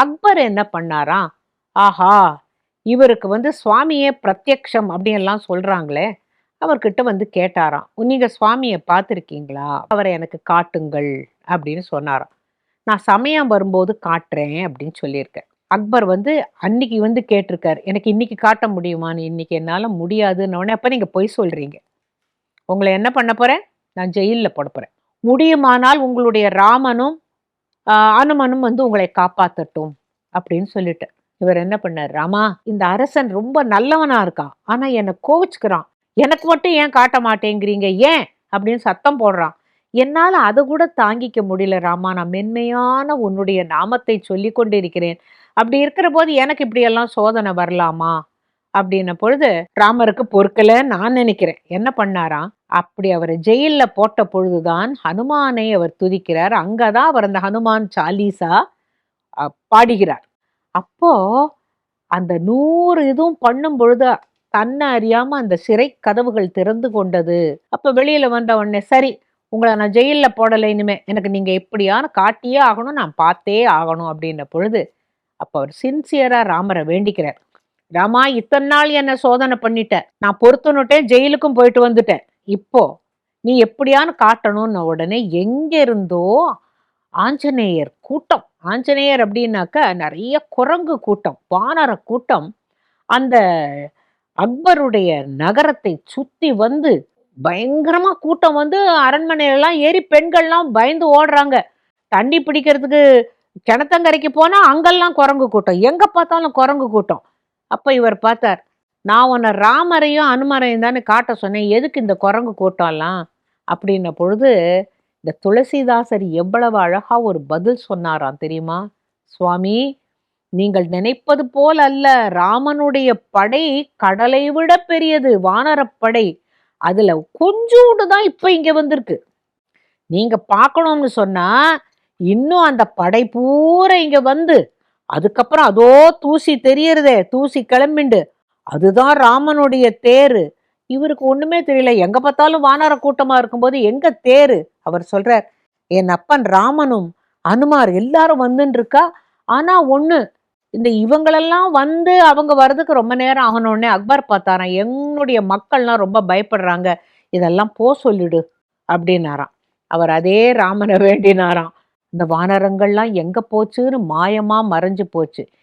அக்பர் என்ன பண்ணாராம் ஆஹா இவருக்கு வந்து சுவாமியே பிரத்யக்ஷம் அப்படின்லாம் சொல்கிறாங்களே அவர்கிட்ட வந்து கேட்டாராம் நீங்கள் சுவாமியை பார்த்துருக்கீங்களா? அவரை எனக்கு காட்டுங்கள் அப்படின்னு சொன்னாராம். நான் சமயம் வரும்போது காட்டுறேன் அப்படின்னு சொல்லியிருக்கேன் அக்பர் வந்து அன்னைக்கு வந்து கேட்டிருக்கார் எனக்கு இன்னைக்கு காட்ட முடியுமான்னு இன்னைக்கு என்னால் முடியாதுன்னு. உடனே அப்போ நீங்கள் பொய் சொல்கிறீங்க உங்களை என்ன பண்ண போகிறேன் நான் ஜெயிலில் போட போகிறேன் முடியுமானால் உங்களுடைய ராமனும் அனுமனும் வந்து உங்களை காப்பாத்தட்டும் அப்படின்னு சொல்லிட்டு. இவர் என்ன பண்ணார்? ராமா இந்த அரசன் ரொம்ப நல்லவனா இருக்கான் ஆனா என்னை கோவிச்சுக்கிறான். எனக்கு மட்டும் ஏன் காட்ட மாட்டேங்கிறீங்க? ஏன்? அப்படின்னு சத்தம் போடுறான். என்னால் அதை கூட தாங்கிக்க முடியல ராமா. நான் மென்மையான உன்னுடைய நாமத்தை சொல்லி கொண்டிருக்கிறேன். அப்படி இருக்கிற போது எனக்கு இப்படியெல்லாம் சோதனை வரலாமா? அப்படின்ன பொழுது ராமருக்கு பொறுக்கலன்னு நான் நினைக்கிறேன். என்ன பண்ணாராம்? அப்படி அவரை ஜெயிலில் போட்ட பொழுதுதான் ஹனுமானை அவர் துதிக்கிறார். அங்கே தான் அவர் அந்த ஹனுமான் சாலீசா பாடுகிறார். அப்போ அந்த நூறு இதுவும் பண்ணும் பொழுது தன்னை அறியாம அந்த சிறை கதவுகள் திறந்து கொண்டது. அப்ப வெளியில வந்த உடனே சரி உங்களை நான் ஜெயிலில் போடலை இனிமே. எனக்கு நீங்க எப்படியான காட்டியே ஆகணும். நான் பார்த்தே ஆகணும். அப்படின்ன பொழுது அப்போ அவர் சின்சியரா ராமரை வேண்டிக்கிறார். ராமா இத்தனை நாள் என்னை சோதனை பண்ணிட்டேன் நான் பொறுத்துனுட்டேன் ஜெயிலுக்கும் போயிட்டு வந்துட்டேன். இப்போ நீ எப்படியான்னு காட்டணும்னு உடனே எங்க இருந்தோ ஆஞ்சநேயர் கூட்டம். ஆஞ்சநேயர் அப்படின்னாக்க நிறைய குரங்கு கூட்டம் வானர கூட்டம். அந்த அக்பருடைய நகரத்தை சுத்தி வந்து பயங்கரமா கூட்டம் வந்து அரண்மனையிலலாம் ஏறி பெண்கள்லாம் பயந்து ஓடுறாங்க. தண்ணி பிடிக்கிறதுக்கு கிணத்தங்கரைக்கு போனா அங்கெல்லாம் குரங்கு கூட்டம். எங்க பார்த்தாலும் குரங்கு கூட்டம். அப்ப இவர் பார்த்தார் நான் உன்னை ராமரையும் அனுமரையும் தானே காட்ட சொன்னேன். எதுக்கு இந்த குரங்கு கூட்டம்லாம்? அப்படின்ன பொழுது இந்த துளசிதாசர் எவ்வளவு அழகாக ஒரு பதில் சொன்னாராம் தெரியுமா? சுவாமி நீங்கள் நினைப்பது போல் அல்ல. ராமனுடைய படை கடலை விட பெரியது வானரப்படை அதில் கொஞ்சோண்டு தான் இப்போ இங்கே வந்திருக்கு. நீங்கள் பார்க்கணும்னு சொன்னால் இன்னும் அந்த படை பூரா இங்கே வந்து அதுக்கப்புறம் அதோ தூசி தெரியறதே தூசி கிளம்பிண்டு. அதுதான் ராமனுடைய தேரு. இவருக்கு ஒண்ணுமே தெரியல. எங்க பார்த்தாலும் வானர கூட்டமா இருக்கும்போது எங்க தேரு? அவர் சொல்றார் என் அப்பன் ராமனும் அனுமார் எல்லாரும் வந்துன்னு இருக்கா ஆனா ஒண்ணு இந்த இவங்களெல்லாம் வந்து அவங்க வர்றதுக்கு ரொம்ப நேரம் ஆகணும்னே அக்பர் பார்த்தாராம். என்னுடைய மக்கள்லாம் ரொம்ப பயப்படுறாங்க. இதெல்லாம் போ சொல்லிடு அப்படின்னாராம். அவர் அதே ராமனை வேண்டினாராம். இந்த வானரங்கள்லாம் எங்க போச்சுன்னு மாயமா மறைஞ்சு போச்சு.